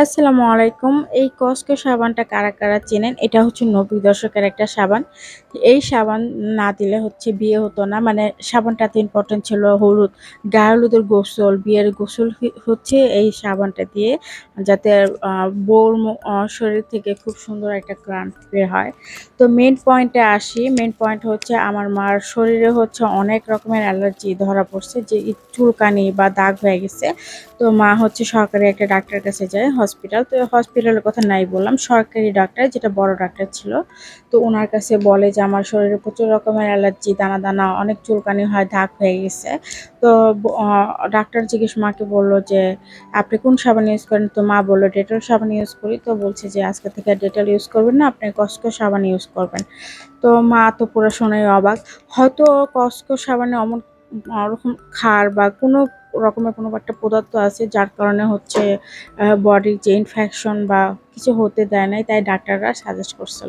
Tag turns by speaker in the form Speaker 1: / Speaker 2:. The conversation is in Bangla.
Speaker 1: আসসালামু আলাইকুম। এই কস্কো সাবানটা কারা কারা চেনেন? এটা হচ্ছে নব্বই দশকের একটা সাবান। এই সাবান না দিলে হচ্ছে বিয়ে হতো না। মানে সাবানটা এত ইম্পর্টেন্ট ছিল, হলুদ গায়ে হলুদের গোসল, বিয়ের গোসল হচ্ছে এই সাবানটা দিয়ে যাতে বউর শরীর থেকে খুব সুন্দর একটা বের হয়। তো মেন পয়েন্টে আসি। মেন পয়েন্ট হচ্ছে আমার মার শরীরে হচ্ছে অনেক রকমের অ্যালার্জি ধরা পড়ছে, যে চুলকানি বা দাগ হয়ে গেছে। তো মা হচ্ছে সরকারি একটা ডাক্তার কাছে যায় হসপিটাল তো হসপিটালের কথা নাই বললাম। সরকারি ডাক্তার যেটা বড় ডাক্তার ছিল। তো ওনার কাছে বলে যে, আমার শরীরে প্রচুর রকমের অ্যালার্জি দানা দানা, অনেক চুলকানি হয়, দাগ হয়ে গেছে। তো ডাক্তার জিজ্ঞেস মাকে বলল যে, আপনি কোন সাবান ইউজ করেন? তো মা বলল ডেটল সাবান ইউজ করি। তো বলছে যে, আজকে থেকে ডেটল ইউজ করবেন না, আপনি কস্কো সাবান ইউজ করবেন। তো মা তো পুরো শোনাই অবাক। হয়তো কস্কো সাবানে অমন ওরকম খার বা কোনো রকমের কোনো একটা পদার্থ আছে যার কারণে হচ্ছে বডির যে ইনফেকশন বা কিছু হতে দেয় নাই, তাই ডাক্তাররা সাজেস্ট করছিল।